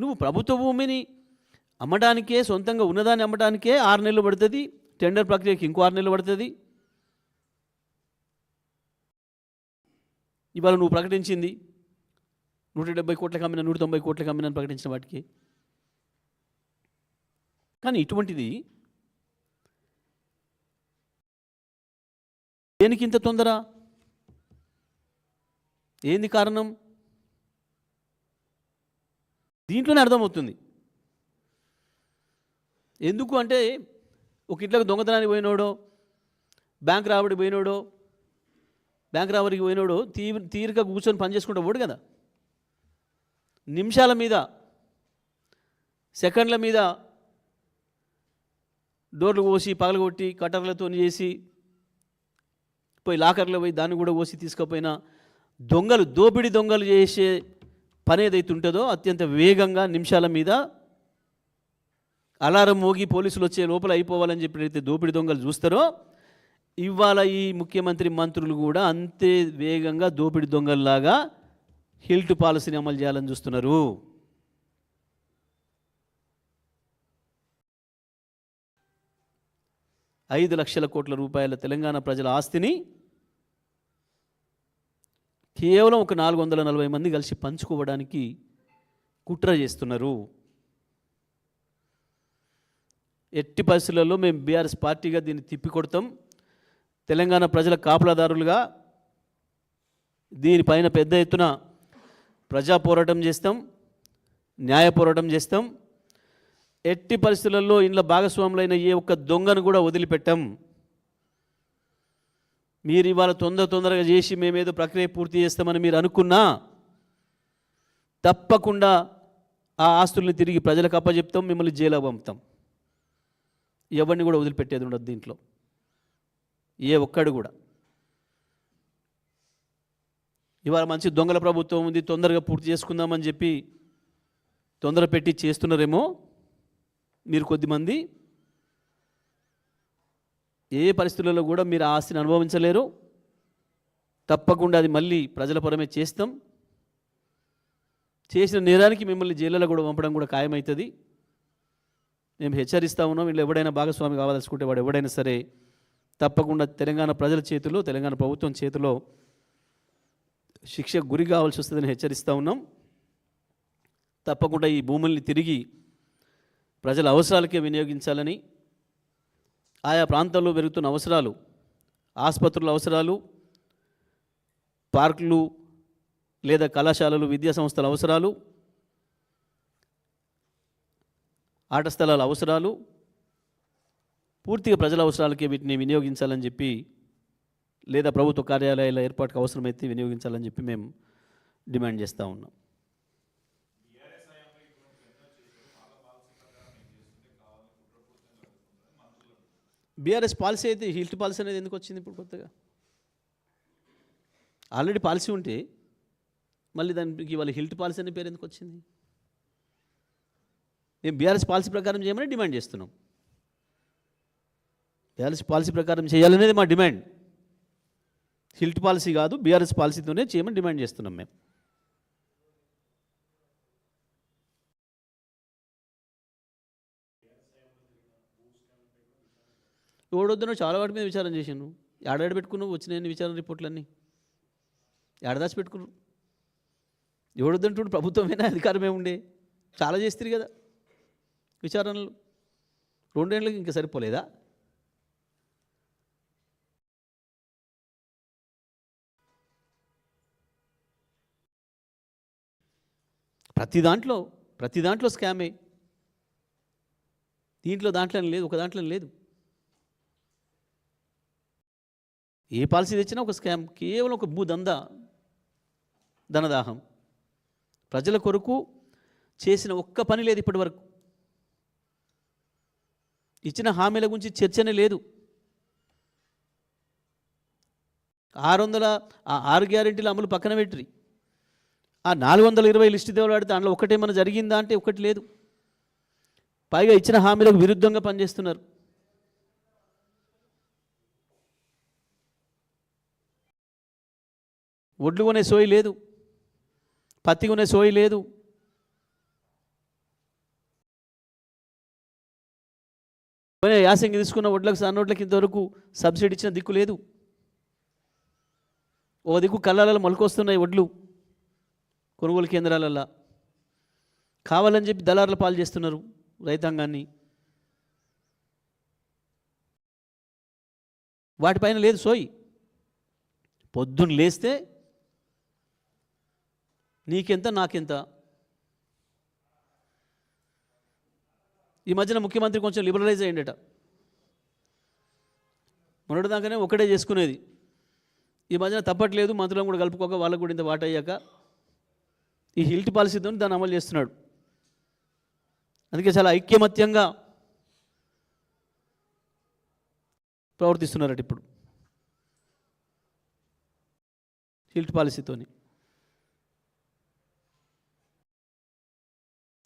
నువ్వు ప్రభుత్వ భూమిని అమ్మడానికే సొంతంగా ఉన్నదాన్ని అమ్మడానికే ఆరు నెలలు పడుతుంది. టెండర్ ప్రక్రియకి ఇంకో ఆరు నెలలు పడుతుంది. ఇవాళ నువ్వు ప్రకటించింది నూట డెబ్బై కోట్లకు అమ్మిన నూట తొంభై కోట్లకు అమ్మిన ప్రకటించిన వాటికి. కానీ ఇటువంటిది దేనికి ఇంత తొందర? ఏంది కారణం? దీంట్లోనే అర్థమవుతుంది. ఎందుకు అంటే ఒక ఇంట్లోకి దొంగతనానికి పోయినోడో బ్యాంక్ రాబడి పోయినోడో బ్యాంక్ రాబడికి పోయినోడు తీ తీరిక కూర్చొని పని చేసుకుంటూ పోడు కదా. నిమిషాల మీద సెకండ్ల మీద డోర్లు కోసి పగలగొట్టి కట్టర్లతో చేసి పోయి లాకర్లో పోయి దాన్ని కూడా కోసి తీసుకుపోయిన దొంగలు దోపిడీ దొంగలు చేసే పని ఏదైతే ఉంటుందో అత్యంత వేగంగా నిమిషాల మీద అలారం మోగి పోలీసులు వచ్చే లోపల అయిపోవాలని చెప్పి దోపిడీ దొంగలు చూస్తారో ఇవాళ ఈ ముఖ్యమంత్రి మంత్రులు కూడా అంతే వేగంగా దోపిడీ దొంగల్లాగా హిల్ట్ పాలసీని అమలు చేయాలని చూస్తున్నారు. ఐదు లక్షల కోట్ల రూపాయల తెలంగాణ ప్రజల ఆస్తిని కేవలం ఒక నాలుగు వందల నలభై మంది కలిసి పంచుకోవడానికి కుట్ర చేస్తున్నారు. ఎట్టి పరిస్థితులలో మేము బీఆర్ఎస్ పార్టీగా దీన్ని తిప్పికొడతాం. తెలంగాణ ప్రజల కాపులాదారులుగా దీనిపైన పెద్ద ఎత్తున ప్రజా పోరాటం చేస్తాం న్యాయ పోరాటం చేస్తాం. ఎట్టి పరిస్థితులలో ఇంట్లో భాగస్వాములైన ఏ ఒక్క దొంగను కూడా వదిలిపెట్టాం. మీరు ఇవాళ తొందర తొందరగా చేసి మేమేదో ప్రక్రియ పూర్తి చేస్తామని మీరు అనుకున్నా తప్పకుండా ఆ ఆస్తుల్ని తిరిగి ప్రజలకు అప్పచెప్తాం మిమ్మల్ని జైలు పంపుతాం. ఎవరిని కూడా వదిలిపెట్టేది ఉండదు దీంట్లో. ఏ ఒక్కడు కూడా. ఇవాళ మంచి దొంగల ప్రభుత్వం ఉంది తొందరగా పూర్తి చేసుకుందామని చెప్పి తొందర పెట్టి చేస్తున్నారేమో మీరు కొద్దిమంది ఏ పరిస్థితులలో కూడా మీరు ఆస్తిని అనుభవించలేరు. తప్పకుండా అది మళ్ళీ ప్రజల పరమే చేస్తాం. చేసిన నేరానికి మిమ్మల్ని జైల్లో కూడా పంపడం కూడా ఖాయమవుతుంది మేము హెచ్చరిస్తా ఉన్నాం. వీళ్ళు ఎవడైనా భాగస్వామి కావాల్సుకుంటే వాడు ఎవడైనా సరే తప్పకుండా తెలంగాణ ప్రజల చేతిలో తెలంగాణ ప్రభుత్వం చేతిలో శిక్ష గురి కావాల్సి వస్తుందని హెచ్చరిస్తూ ఉన్నాం. తప్పకుండా ఈ భూముల్ని తిరిగి ప్రజల అవసరాలకే వినియోగించాలని ఆయా ప్రాంతాల్లో పెరుగుతున్న అవసరాలు ఆసుపత్రుల అవసరాలు పార్కులు లేదా కళాశాలలు విద్యా సంస్థల అవసరాలు ఆట స్థలాల అవసరాలు పూర్తిగా ప్రజల అవసరాలకే వీటిని వినియోగించాలని చెప్పి లేదా ప్రభుత్వ కార్యాలయాల ఏర్పాటుకు అవసరమైతే వినియోగించాలని చెప్పి మేము డిమాండ్ చేస్తూ ఉన్నాం. బీఆర్ఎస్ పాలసీ అయితే హిల్ట్ పాలసీ అనేది ఎందుకు వచ్చింది ఇప్పుడు కొత్తగా? ఆల్రెడీ పాలసీ ఉంటే మళ్ళీ దానికి ఇవాళ హిల్ట్ పాలసీ అనే పేరు ఎందుకు వచ్చింది? మేము బీఆర్ఎస్ పాలసీ ప్రకారం చేయమని డిమాండ్ చేస్తున్నాం. బీఆర్ఎస్ పాలసీ ప్రకారం చేయాలనేది మా డిమాండ్. హిల్ట్ పాలసీ కాదు బీఆర్ఎస్ పాలసీతోనే చేయమని డిమాండ్ చేస్తున్నాం మేము. ఎవడొద్దునో చాలా వాటి మీద విచారం చేశాను ఏడాడు పెట్టుకున్నావు? వచ్చినాయని విచారణ రిపోర్ట్లన్నీ. ఏడదాచి పెట్టుకున్నారు? ఎవడొద్దంటుడు? ప్రభుత్వమైనా? అధికారమే ఉండే చాలా చేస్తారు కదా విచారణలు. రెండేళ్ళకి ఇంకా సరిపోలేదా? ప్రతి దాంట్లో ప్రతి దాంట్లో స్కామే. దీంట్లో దాంట్లో లేదు ఒక దాంట్లో లేదు. ఏ పాలసీ తెచ్చినా ఒక స్కామ్ కేవలం ఒక భూదంద ధనదాహం. ప్రజల కొరకు చేసిన ఒక్క పని లేదు ఇప్పటి వరకు. ఇచ్చిన హామీల గురించి చర్చనే లేదు. ఆరు వందల ఆ ఆరు గ్యారెంటీల అమలు పక్కన పెట్టి ఆ నాలుగు వందల ఇరవై లిస్టు దేవలాడితే దాంట్లో ఒకటేమైనా జరిగిందా అంటే ఒకటి లేదు. పైగా ఇచ్చిన హామీలకు విరుద్ధంగా పనిచేస్తున్నారు. ఒడ్లు కొనే సోయి లేదు. పత్తి కొనే సోయి లేదు. కొనే యాసంగి తీసుకున్న ఒడ్లకు సన్నోట్లకి ఇంతవరకు సబ్సిడీ ఇచ్చిన దిక్కు లేదు. ఓ దిక్కు కళ్ళాలలో మొలకొస్తున్నాయి ఒడ్లు కొనుగోలు కేంద్రాలల్లో. కావాలని చెప్పి దళారుల పాలు చేస్తున్నారు రైతాంగాన్ని. వాటిపైన లేదు సోయి. పొద్దున్న లేస్తే నీకెంత నాకెంత? ఈ మధ్యన ముఖ్యమంత్రి కొంచెం లిబరలైజ్ అయ్యిండట. మొన్నటిదాకానే ఒకటే చేసుకునేది. ఈ మధ్యన తప్పట్లేదు మంత్రులను కూడా కలుపుకోక వాళ్ళకు కూడా ఇంత వాట అయ్యాక. ఈ హిల్ట్ పాలసీతో దాన్ని అమలు చేస్తున్నాడు. అందుకే చాలా ఐక్యమత్యంగా ప్రవర్తిస్తున్నారట ఇప్పుడు. హిల్ట్ పాలసీతోని.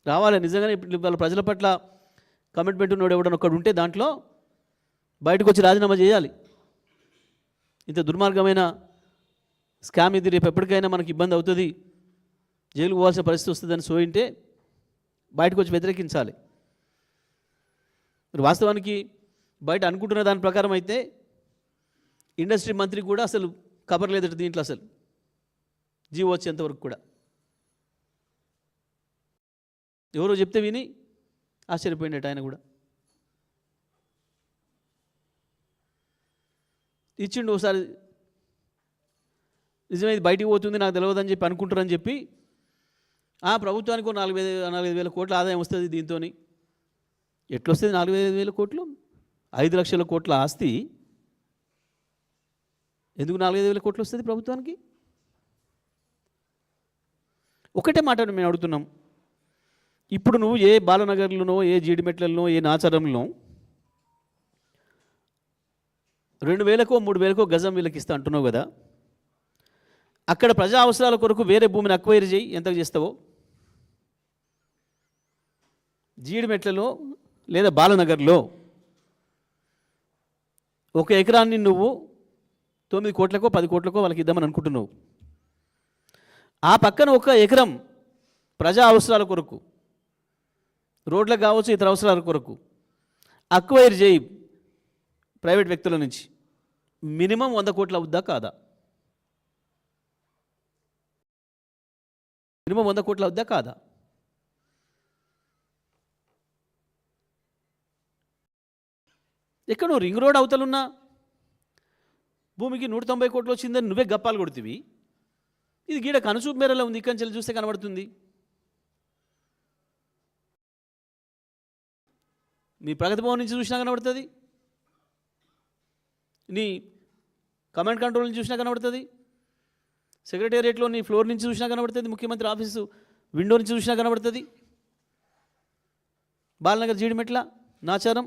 రావాలి. నిజంగానే ఇప్పుడు వాళ్ళ ప్రజల పట్ల కమిట్మెంట్ ఉన్నాడు ఎవడన్నా ఒకడు ఉంటే దాంట్లో బయటకు వచ్చి రాజీనామా చేయాలి. ఇంత దుర్మార్గమైన స్కామ్ ఇది రేపు ఎప్పటికైనా మనకి ఇబ్బంది అవుతుంది. జైలు పోవాల్సిన పరిస్థితి వస్తుందని సోయింటే బయటకు వచ్చి వ్యతిరేకించాలి. మరి వాస్తవానికి బయట అనుకుంటున్న దాని ప్రకారం అయితే ఇండస్ట్రీ మంత్రి కూడా అసలు కబర్ లేదట దీంట్లో అసలు. జీవో వచ్చేంతవరకు కూడా. ఎవరో చెప్తే విని ఆశ్చర్యపోయినట్టు ఆయన కూడా. ఇచ్చిండు ఒకసారి నిజమే ఇది బయటికి పోతుంది నాకు తెలియదని చెప్పి అనుకుంటారని చెప్పి ఆ ప్రభుత్వానికి ఒక నాలుగు వేల నాలుగైదు వేల కోట్ల ఆదాయం వస్తుంది దీంతో ఎట్లొస్తుంది నాలుగు ఐదు వేల కోట్లు? ఐదు లక్షల కోట్ల ఆస్తి. ఎందుకు నాలుగైదు వేల కోట్లు వస్తుంది ప్రభుత్వానికి? ఒకటే మాట మేము అడుగుతున్నాం. ఇప్పుడు నువ్వు ఏ బాలనగర్లోనో ఏ జీడిమెట్లలోనో ఏ నాచారంలో రెండు వేలకో మూడు వేలకో గజం వీళ్ళకి ఇస్తా అంటున్నావు కదా. అక్కడ ప్రజా అవసరాల కొరకు వేరే భూమిని అక్వైర్ చేయి. ఎంతకు చేస్తావో? జీడిమెట్లలో లేదా బాలనగర్లో ఒక ఎకరాన్ని నువ్వు తొమ్మిది కోట్లకో పది కోట్లకో వాళ్ళకి ఇద్దామని అనుకుంటున్నావు. ఆ పక్కన ఒక ఎకరం ప్రజా అవసరాల కొరకు రోడ్లకు కావచ్చు ఇతర అవసరాల కొరకు. అక్వైర్ చేయి ప్రైవేట్ వ్యక్తుల నుంచి. మినిమం వంద కోట్ల అవుద్దా కాదా? మినిమం వంద కోట్ల అవుద్దా కాదా? ఎక్కడ నువ్వు రింగ్ రోడ్ అవతలున్నా? భూమికి నూట తొంభై కోట్లు వచ్చిందని నువ్వే గప్పాలు కొడుతుంది ఇది గీడ కనుచూపు మేరలో ఉంది ఇక్కడి నుంచి చూస్తే కనబడుతుంది. నీ ప్రగతి భవన్ నుంచి చూసినా కనబడుతుంది? నీ కమాండ్ కంట్రోల్ నుంచి చూసినా కనబడుతుంది? సెక్రటేరియట్లో నీ ఫ్లోర్ నుంచి చూసినా కనబడుతుంది? ముఖ్యమంత్రి ఆఫీసు విండో నుంచి చూసినా కనబడుతుంది? బాలనగర్ జీడిమెట్ల నాచారం